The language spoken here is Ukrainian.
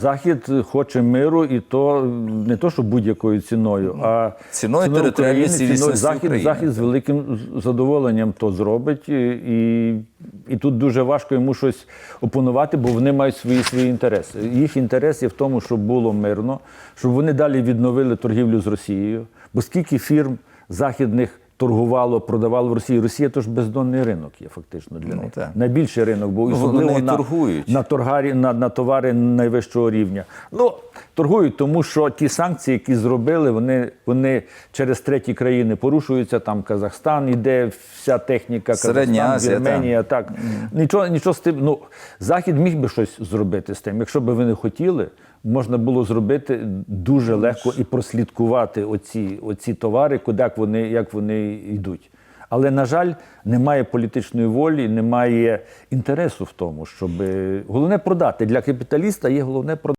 Захід хоче миру, і то не то, що будь-якою ціною, а Ціною територіальної України, цілісності Захід, України. Захід з великим задоволенням то зробить, і, і, і тут дуже важко йому щось опонувати, бо вони мають свої свої інтереси. Їх інтерес є в тому, щоб було мирно, щоб вони далі відновили торгівлю з Росією. Бо скільки фірм західних торгувало, продавало в Росії. Росія то ж бездонний ринок є фактично для Ну, них. так. Найбільший ринок, бо Ну, особливо на, торгують. на торгарі на, на товари найвищого рівня. Ну торгують, тому що ті санкції, які зробили, вони, вони через треті країни порушуються. Там Казахстан іде, вся техніка, Середня Казахстан, Вірменія. Так нічого, нічого з тим. Ну захід міг би щось зробити з тим. Якщо б вони хотіли, можна було зробити дуже легко і прослідкувати оці, оці товари, куди вони, як вони йдуть. Але, на жаль, немає політичної волі, немає інтересу в тому, щоб головне продати. Для капіталіста є головне продати.